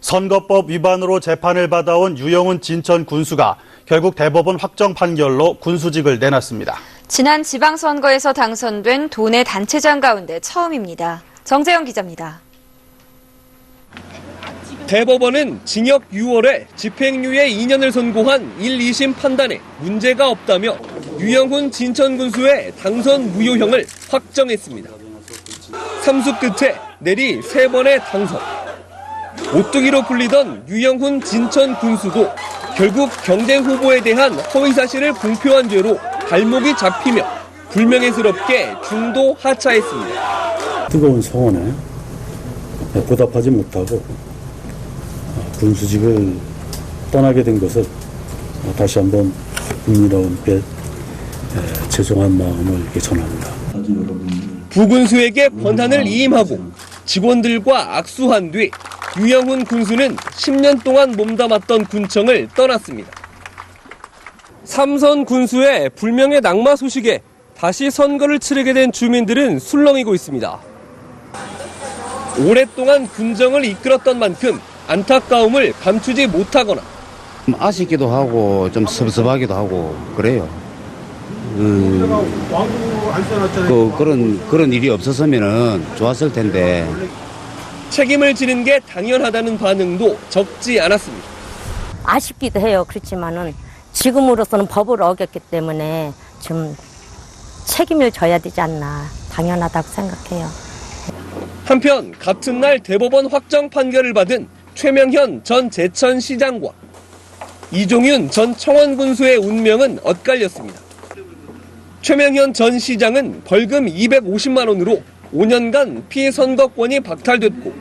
선거법 위반으로 재판을 받아온 유영훈 진천 군수가 결국 대법원 확정 판결로 군수직을 내놨습니다. 지난 지방선거에서 당선된 도내 단체장 가운데 처음입니다. 정재영 기자입니다. 대법원은 징역 6월에 집행유예 2년을 선고한 1, 2심 판단에 문제가 없다며 유영훈 진천군수의 당선 무효형을 확정했습니다. 삼수 끝에 내리 세 번의 당선. 오뚜기로 불리던 유영훈 진천 군수도 결국 경대 후보에 대한 허위 사실을 공표한 죄로 발목이 잡히며 불명예스럽게 중도 하차했습니다. 뜨거운 성원에 보답하지 못하고 군수직을 떠나게 된 것을 다시 한번 국민여러분께 죄송한 마음을 이렇게 전합니다. 부군수에게 권한을 이임하고 직원들과 악수한 뒤 유영훈 군수는 10년 동안 몸담았던 군청을 떠났습니다. 삼선 군수의 불명예 낙마 소식에 다시 선거를 치르게 된 주민들은 술렁이고 있습니다. 오랫동안 군정을 이끌었던 만큼 안타까움을 감추지 못하거나 좀 아쉽기도 하고 좀 섭섭하기도 하고 그래요. 음, 그 그런 그런 일이 없었으면은 좋았을 텐데 책임을 지는 게 당연하다는 반응도 적지 않았습니다. 아쉽기도 해요. 그렇지만은 지금으로서는 법을 어겼기 때문에 좀 책임을 져야 되지 않나 당연하다고 생각해요. 한편 같은 날 대법원 확정 판결을 받은 최명현 전 제천시장과 이종윤 전 청원군수의 운명은 엇갈렸습니다. 최명현 전 시장은 벌금 250만 원으로 5년간 피해 선거권이 박탈됐고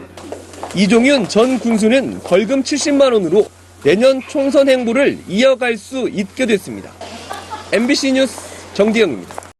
이종윤 전 군수는 벌금 70만 원으로 내년 총선 행보를 이어갈 수 있게 됐습니다. MBC 뉴스 정디영입니다.